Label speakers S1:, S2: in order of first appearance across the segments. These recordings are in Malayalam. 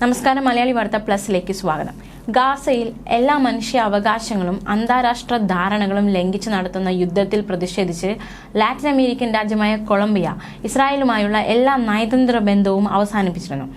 S1: നമസ്കാരം മലയാളി വാർത്ത പ്ലസിലേക്ക് സ്വാഗതം. ഗാസയിൽ എല്ലാ മനുഷ്യ അവകാശങ്ങളും അന്താരാഷ്ട്ര ധാരണകളും ലംഘിച്ച് നടത്തുന്ന യുദ്ധത്തിൽ പ്രതിഷേധിച്ച് ലാറ്റിൻ അമേരിക്കൻ രാജ്യമായ കൊളംബിയ ഇസ്രായേലുമായുള്ള എല്ലാ നയതന്ത്ര ബന്ധവും അവസാനിപ്പിച്ചിരുന്നു.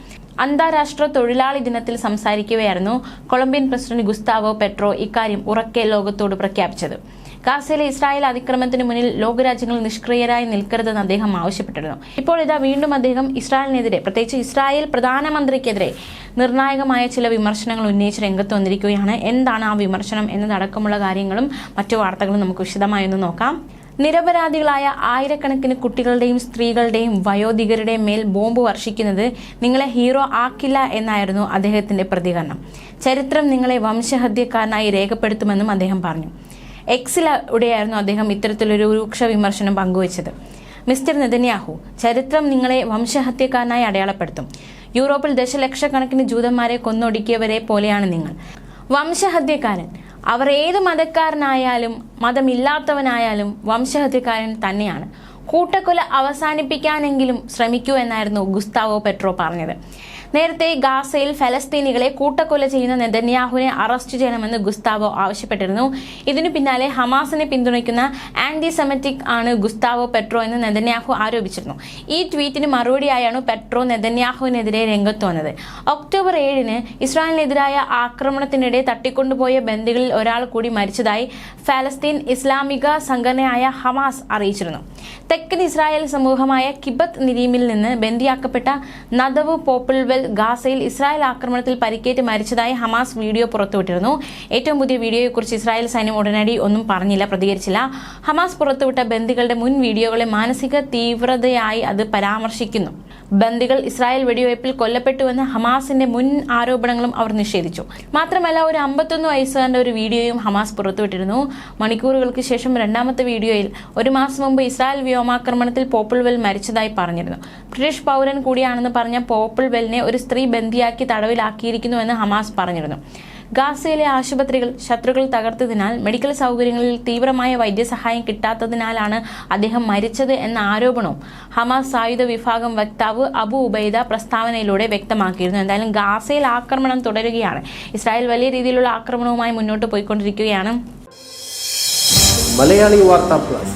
S1: അന്താരാഷ്ട്ര തൊഴിലാളി ദിനത്തിൽ സംസാരിക്കുകയായിരുന്നു കൊളംബിയൻ പ്രസിഡന്റ് ഗുസ്താവോ പെട്രോ ഇക്കാര്യം ഉറക്കെ ലോകത്തോട് പ്രഖ്യാപിച്ചത്. ഗാസയിലെ ഇസ്രായേൽ അതിക്രമത്തിന് മുന്നിൽ ലോകരാജ്യങ്ങൾ നിഷ്ക്രിയരായി നിൽക്കരുതെന്ന് അദ്ദേഹം ആവശ്യപ്പെട്ടിരുന്നു. ഇപ്പോൾ ഇതാ വീണ്ടും അദ്ദേഹം ഇസ്രായേലിനെതിരെ പ്രത്യേകിച്ച് ഇസ്രായേൽ പ്രധാനമന്ത്രിക്കെതിരെ നിർണായകമായ ചില വിമർശനങ്ങൾ ഉന്നയിച്ച് രംഗത്ത് വന്നിരിക്കുകയാണ്. എന്താണ് ആ വിമർശനം എന്നതടക്കമുള്ള കാര്യങ്ങളും മറ്റു വാർത്തകളും നമുക്ക് വിശദമായി ഒന്ന് നോക്കാം. നിരപരാധികളായ ആയിരക്കണക്കിന് കുട്ടികളുടെയും സ്ത്രീകളുടെയും വയോധികരുടെയും മേൽ ബോംബ് വർഷിക്കുന്നത് നിങ്ങളെ ഹീറോ ആക്കില്ല എന്നായിരുന്നു അദ്ദേഹത്തിന്റെ പ്രതികരണം. ചരിത്രം നിങ്ങളെ വംശഹത്യക്കാരനായി രേഖപ്പെടുത്തുമെന്നും അദ്ദേഹം പറഞ്ഞു. എക്സിലൂടെയായിരുന്നു അദ്ദേഹം ഇത്തരത്തിലൊരു രൂക്ഷ വിമർശനം പങ്കുവച്ചത്. മിസ്റ്റർ നെതന്യാഹു ചരിത്രം നിങ്ങളെ വംശഹത്യക്കാരനായി അടയാളപ്പെടുത്തും. യൂറോപ്പിൽ ദശലക്ഷക്കണക്കിന് ജൂതന്മാരെ കൊന്നൊടുക്കിയവരെ പോലെയാണ് നിങ്ങൾ. വംശഹത്യക്കാരൻ അവർ ഏത് മതക്കാരനായാലും മതമില്ലാത്തവനായാലും വംശഹത്യക്കാരൻ തന്നെയാണ്. കൂട്ടക്കൊല അവസാനിപ്പിക്കാനെങ്കിലും ശ്രമിക്കൂ എന്നായിരുന്നു ഗുസ്താവോ പെട്രോ പറഞ്ഞത്. നേരത്തെ ഗാസയിൽ ഫലസ്തീനികളെ കൂട്ടക്കൊല ചെയ്യുന്ന നെതന്യാഹുവിനെ അറസ്റ്റ് ചെയ്യണമെന്ന് ഗുസ്താവോ ആവശ്യപ്പെട്ടിരുന്നു. ഇതിനു പിന്നാലെ ഹമാസിനെ പിന്തുണയ്ക്കുന്ന ആന്റി സെമറ്റിക് ആണ് ഗുസ്താവോ പെട്രോ എന്ന് നെതന്യാഹു ആരോപിച്ചിരുന്നു. ഈ ട്വീറ്റിന് മറുപടിയായാണ് പെട്രോ നെതന്യാഹുവിനെതിരെ രംഗത്ത് വന്നത്. ഒക്ടോബർ ഏഴിന് ഇസ്രായേലിനെതിരായ ആക്രമണത്തിനിടെ തട്ടിക്കൊണ്ടുപോയ ബന്ദികളിൽ ഒരാൾ കൂടി മരിച്ചതായി ഫലസ്തീൻ ഇസ്ലാമിക സംഘടനയായ ഹമാസ് അറിയിച്ചിരുന്നു. തെക്കൻ ഇസ്രായേൽ സമൂഹമായ കിബത്ത് നിരീമിൽ നിന്ന് ബന്ദിയാക്കപ്പെട്ട നദവ് പോപ്പിൾവെൽ ഗാസയിൽ ഇസ്രായേൽ ആക്രമണത്തിൽ പരിക്കേറ്റ് മരിച്ചതായി ഹമാസ് വീഡിയോ പുറത്തുവിട്ടിരുന്നു. ഏറ്റവും പുതിയ വീഡിയോയെക്കുറിച്ച് ഇസ്രായേൽ സൈന്യം ഉടനടി ഒന്നും പറഞ്ഞില്ല പ്രതികരിച്ചില്ല. ഹമാസ് പുറത്തുവിട്ട ബന്ദികളുടെ മുൻ വീഡിയോകളെ മാനസിക തീവ്രതയായി അത് പരാമർശിക്കുന്നു. ബന്ദികൾ ഇസ്രായേൽ വെടിവയ്പിൽ കൊല്ലപ്പെട്ടുവെന്ന ഹമാസിന്റെ മുൻ ആരോപണങ്ങളും അവർ നിഷേധിച്ചു. മാത്രമല്ല ഒരു അമ്പത്തൊന്ന് വയസ്സുകാരന്റെ ഒരു വീഡിയോയും ഹമാസ് പുറത്തുവിട്ടിരുന്നു. മണിക്കൂറുകൾക്ക് ശേഷം രണ്ടാമത്തെ വീഡിയോയിൽ ഒരു മാസം മുമ്പ് ഇസ്രായേൽ വ്യോമാക്രമണത്തിൽ പോപ്പിൾവെൽ മരിച്ചതായി പറഞ്ഞിരുന്നു. ബ്രിട്ടീഷ് പൗരൻ കൂടിയാണെന്ന് പറഞ്ഞ പോപ്പിൾ വെല്ലിനെ ഒരു സ്ത്രീ ബന്ദിയാക്കി തടവിലാക്കിയിരിക്കുന്നുവെന്ന് ഹമാസ് പറഞ്ഞിരുന്നു. ഗാസയിലെ ആശുപത്രികൾ ശത്രുക്കൾ തകർത്തതിനാൽ മെഡിക്കൽ സൗകര്യങ്ങളിൽ തീവ്രമായ വൈദ്യസഹായം കിട്ടാത്തതിനാലാണ് അദ്ദേഹം മരിച്ചത് എന്ന ആരോപണവും ഹമാസ് സായുധ വിഭാഗം വക്താവ് അബു ഉബൈദ പ്രസ്താവനയിലൂടെ വ്യക്തമാക്കിയിരുന്നു. എന്തായാലും ഗാസയിൽ ആക്രമണം തുടരുകയാണ്. ഇസ്രായേൽ വലിയ രീതിയിലുള്ള ആക്രമണവുമായി മുന്നോട്ട് പോയിക്കൊണ്ടിരിക്കുകയാണ്.
S2: മലയാളി വാർത്താ plus.